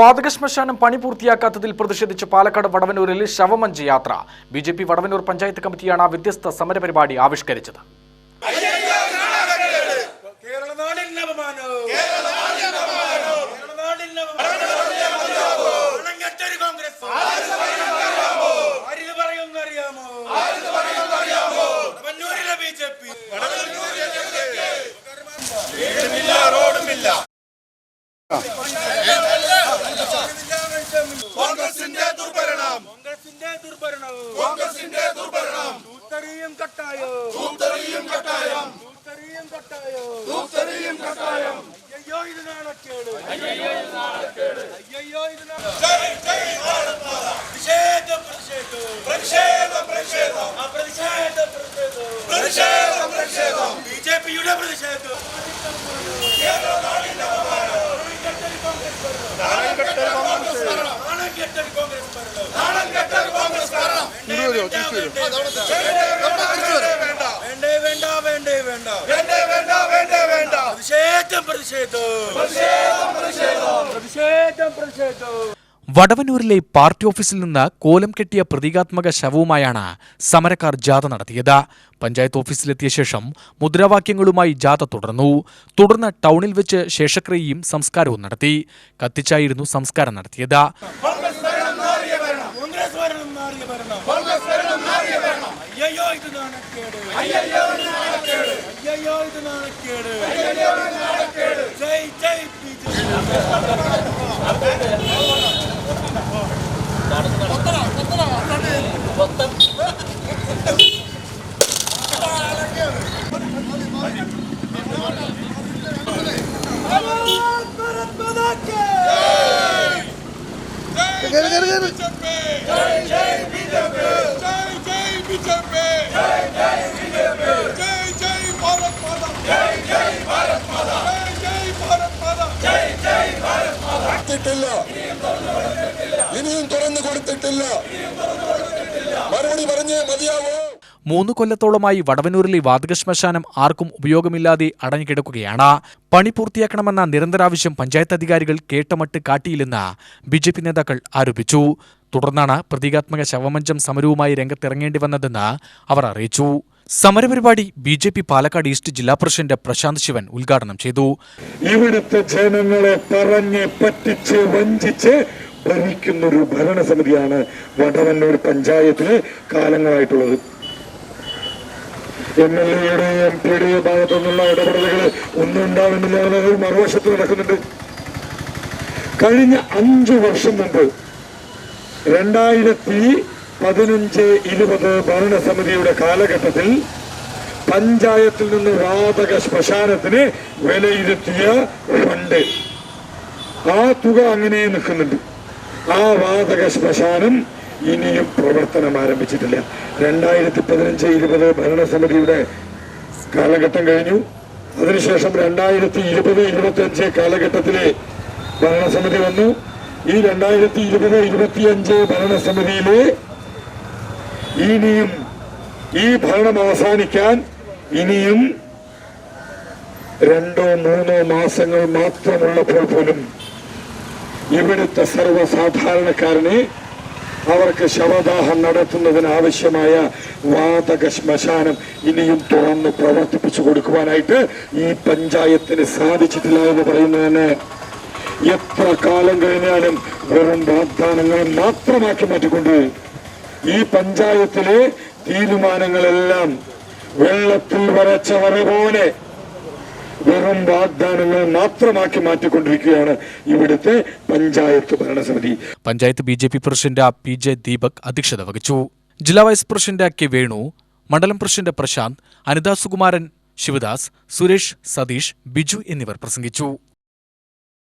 വാതക ശ്മശാനം പണി പൂർത്തിയാക്കാത്തതിൽ പ്രതിഷേധിച്ച് പാലക്കാട് വടവനൂരിൽ ശവമഞ്ച് യാത്ര. B J P Vadavanoor panchayat കമ്മിറ്റിയാണ് വ്യത്യസ്ത സമരപരിപാടി ആവിഷ്കരിച്ചത്. കോൺഗ്രസിന്റെ ദുർഭരണം. കോൺഗ്രസിന്റെ ദുർഭരണം. തൂത്തെറിയും കട്ടായോ. തൂത്തെറിയും കട്ടായം. തൂത്തെറിയും കട്ടായോ. തൂത്തെറിയും കട്ടായം. അയ്യോ ഇത് നാണക്കേട്. അയ്യോ ഇത് നാണക്കേട്. അയ്യോ ഇത് പ്രതിഷേധം പ്രതിഷേധം. പ്രതിഷേധം പ്രതിഷേധം. പ്രതിഷേധം പ്രതിഷേധം. ബി ജെ പിയുടെ പ്രതിഷേധം. നാണം കെട്ടൊരു കോൺഗ്രസ് നാണം കെട്ടൊരു കോൺഗ്രസ് വേണ്ടേ തിരിച്ചു വേണ്ടേ വേണ്ട വേണ്ടേ വേണ്ട വേണ്ടേ വേണ്ട പ്രതിഷേധം പ്രതിഷേധം. പ്രതിഷേധം പ്രതിഷേധം. വടവന്നൂരിലെ പാർട്ടി ഓഫീസിൽ നിന്ന് കോലം കെട്ടിയ പ്രതീകാത്മക ശവവുമായാണ് സമരക്കാർ ജാഥ നടത്തിയത്. പഞ്ചായത്ത് ഓഫീസിലെത്തിയ ശേഷം മുദ്രാവാക്യങ്ങളുമായി ജാഥ തുടർന്നു. തുടർന്ന് ടൗണിൽ വെച്ച് ശേഷക്രിയയും സംസ്കാരവും നടത്തി. കത്തിച്ചായിരുന്നു സംസ്കാരം നടത്തിയത് കോൺഗ്രസ് ഭരണം മാറിയ ഭരണം കോൺഗ്രസ് ഭരണം മാറിയ ഭരണം കോൺഗ്രസ് ഭരണം മാറിയ ഭരണം അയ്യോ ഇത് നാണക്കേട് അയ്യോ ഇത് നാണക്കേട് അയ്യോ ഇത് നാണക്കേട് അയ്യോ ഇത് നാണക്കേട് ജയ് ജയ് കൊടുത്തിട്ടില്ല ഇനിയും തുറന്നു കൊടുത്തിട്ടില്ല മറുപടി പറഞ്ഞേ മതിയാവോ മൂന്ന് കൊല്ലത്തോളമായി വടവനൂരിലെ വാതക ശ്മശാനം ആർക്കും ഉപയോഗമില്ലാതെ അടഞ്ഞുകിടക്കുകയാണ്. പണി പൂർത്തിയാക്കണമെന്ന നിരന്തരാവശ്യം പഞ്ചായത്ത് അധികാരികൾ കേട്ടമട്ട് കാട്ടിയില്ലെന്ന് ബി ജെ പി നേതാക്കൾ ആരോപിച്ചു. തുടർന്നാണ് പ്രതീകാത്മക ശവമഞ്ചം സമരവുമായി രംഗത്തിറങ്ങേണ്ടി വന്നതെന്ന് അവർ അറിയിച്ചു. സമരപരിപാടി B J P Palakkad east ജില്ലാ പ്രസിഡന്റ് പ്രശാന്ത് ശിവൻ ഉദ്ഘാടനം ചെയ്തു. ഇവിടുത്തെ ജനങ്ങളെ പറഞ്ഞ് പറ്റിച്ച് വഞ്ചിച്ച് ഭരിക്കുന്നൊരു ഭരണസമിതിയാണ് വടവന്നൂർ പഞ്ചായത്തിൽ കാലങ്ങളായിട്ടുള്ളത്. എം എൽ എയുടെ എം പിയുടെ ഭാഗത്തു നിന്നുള്ള ഇടപെടലുകൾ ഒന്നും ഉണ്ടാവുന്നില്ല എന്നത് മറുവശത്ത് നടക്കുന്നുണ്ട്. കഴിഞ്ഞ അഞ്ചു വർഷം മുമ്പ് രണ്ടായിരത്തി പതിനഞ്ച് ഇരുപത് ഭരണസമിതിയുടെ കാലഘട്ടത്തിൽ പഞ്ചായത്തിൽ നിന്ന് വാതക ശ്മശാനത്തിന് വിലയിരുത്തിയ ഫണ്ട്. ആ തുക അങ്ങനെ നിൽക്കുന്നുണ്ട്. ആ വാതക ശ്മശാനം ഇനിയും പ്രവർത്തനം ആരംഭിച്ചിട്ടില്ല. രണ്ടായിരത്തി പതിനഞ്ച് ഇരുപത് ഭരണസമിതിയുടെ കാലഘട്ടം കഴിഞ്ഞു. അതിനുശേഷം രണ്ടായിരത്തി ഇരുപത് ഇരുപത്തി അഞ്ച് കാലഘട്ടത്തിലെ ഭരണസമിതി വന്നു. ഈ രണ്ടായിരത്തി ഇരുപത് ഇരുപത്തിയഞ്ച് ഭരണസമിതിയിലെ ഇനിയും ഈ ഭരണം അവസാനിക്കാൻ ഇനിയും രണ്ടോ മൂന്നോ മാസങ്ങൾ മാത്രമുള്ളപ്പോൾ പോലും ഇവിടുത്തെ സർവസാധാരണക്കാരനെ അവർക്ക് ശവദാഹം നടത്തുന്നതിന് ആവശ്യമായ വാതക ശ്മശാനം ഇനിയും തുറന്ന് പ്രവർത്തിപ്പിച്ചു കൊടുക്കുവാനായിട്ട് ഈ പഞ്ചായത്തിന് സാധിച്ചിട്ടില്ല എന്ന് പറയുന്നതിന് എത്ര കാലം കഴിഞ്ഞാലും വെറും വാഗ്ദാനങ്ങൾ മാത്രമാക്കി മാറ്റിക്കൊണ്ട് ഈ പഞ്ചായത്തിലെ തീരുമാനങ്ങളെല്ലാം വെള്ളത്തിൽ വരച്ച വര പോലെ വെറും വാഗ്ദാനങ്ങൾ മാത്രമാക്കി മാറ്റിക്കൊണ്ടിരിക്കുകയാണ് ഇവിടുത്തെ പഞ്ചായത്ത് ഭരണസമിതി. Panchayat B J P president P J Deepak അധ്യക്ഷത വഹിച്ചു. ജില്ലാ വൈസ് പ്രസിഡന്റ് കെ വേണു മണ്ഡലം പ്രസിഡന്റ് പ്രശാന്ത് അനിതാ സുകുമാരൻ ശിവദാസ് സുരേഷ് സതീഷ് ബിജു എന്നിവർ പ്രസംഗിച്ചു.